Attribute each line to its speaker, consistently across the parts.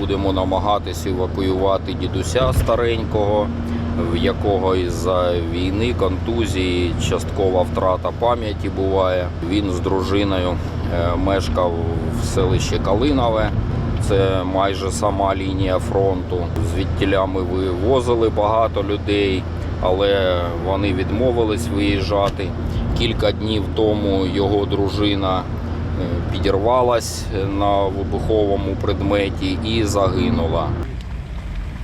Speaker 1: будемо намагатися евакуювати дідуся старенького, в якого із-за війни, контузії, часткова втрата пам'яті буває. Він з дружиною е, мешкав в селищі Калинове. Це майже сама лінія фронту. Звідтіля ми вивозили багато людей, але вони відмовились виїжджати. Кілька днів тому його дружина підірвалась на вибуховому предметі і загинула.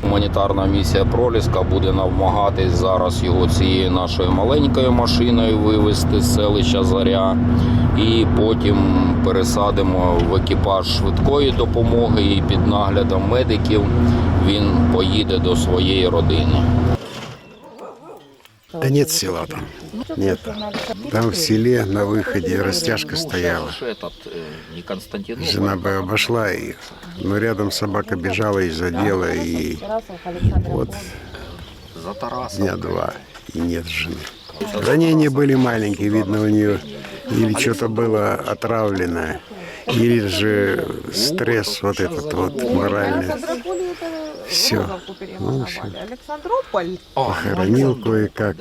Speaker 1: Гуманітарна місія Проліска буде намагатись зараз його цією нашою маленькою машиною вивезти з селища Заря. І потім пересадимо в екіпаж швидкої допомоги і під наглядом медиків він поїде до своєї родини.
Speaker 2: Да нет села там. Нет. Там в селе на выходе растяжка стояла.
Speaker 1: не Константин.
Speaker 2: Жена бы обошла их. Но рядом собака бежала и задела. И вот дня два. И нет жены. Ранения были маленькие. Видно, у нее или что-то было отравленное, или же стресс вот этот вот моральный. Все. Ну, все.
Speaker 3: Александрополь.
Speaker 2: Похоронил кое-как.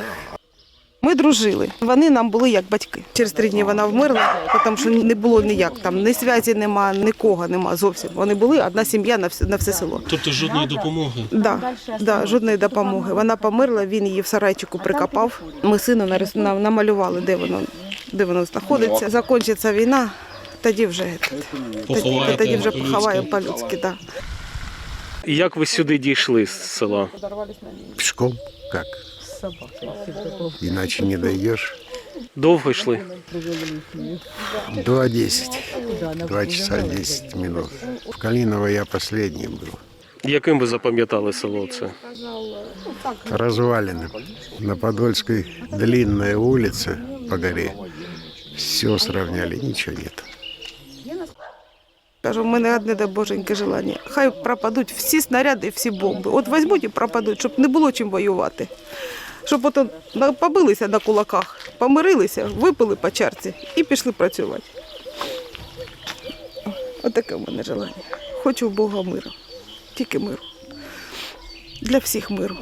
Speaker 4: Ми дружили. Вони нам були як батьки. Через три дні вона вмерла, тому що не було ніяк там, ні зв'язі нема, нікого нема зовсім. Вони були одна сім'я на все, на все село.
Speaker 5: Тобто жодної допомоги.
Speaker 4: Да, да, жодної допомоги. Вона померла, він її в сарайчику прикопав. Ми сину нарис- на- намалювали, де воно, де воно знаходиться. Закінчиться війна, тоді вже тоді,
Speaker 5: Поховаєте
Speaker 4: тоді вже
Speaker 5: по-людськи.
Speaker 4: поховаємо по-людськи. Да.
Speaker 5: І Як ви сюди дійшли з села?
Speaker 2: Пешком? Как? Иначе не дойдешь.
Speaker 5: Довго йшли?
Speaker 2: 2.10. 2 часа 10 минут. В Калиново я последний был.
Speaker 5: Яким ви запам'ятали село це?
Speaker 2: Развалины. На Подольской длинная улица по горе. Все сравняли, ничего нет.
Speaker 4: Кажу, в мене одне да боженьке желання. Хай пропадуть всі снаряди, всі бомби. От візьмуть і пропадуть, щоб не було чим воювати. Щоб от побилися на кулаках, помирилися, випили по чарці і пішли працювати. Отаке в мене желання. Хочу в Бога миру. Тільки миру. Для всіх миру.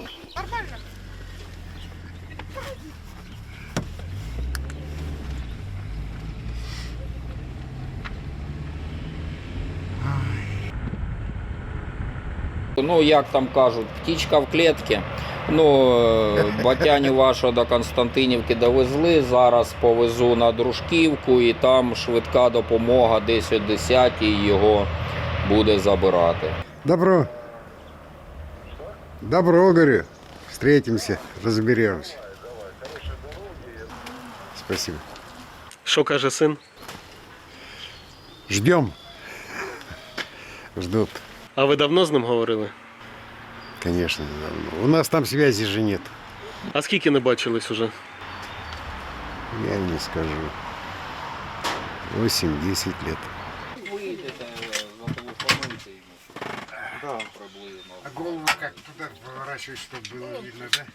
Speaker 1: Ну, як там кажуть, птічка в клітці. Ну, е, батяню вашого до Константинівки довезли. Зараз повезу на Дружківку і там швидка допомога десь о 10 його буде забирати.
Speaker 2: Добро. Добро, говорю. Встретимся, разберемся. Спасибо.
Speaker 5: Що каже син?
Speaker 2: Ждем. Ждут,
Speaker 5: А ви давно з ним говорили?
Speaker 2: конечно, давно. У нас там связи же нет.
Speaker 5: А скільки не бачились уже?
Speaker 2: Я не скажу. 8-10 лет. А голову как туда поворачивать, чтобы было видно, да?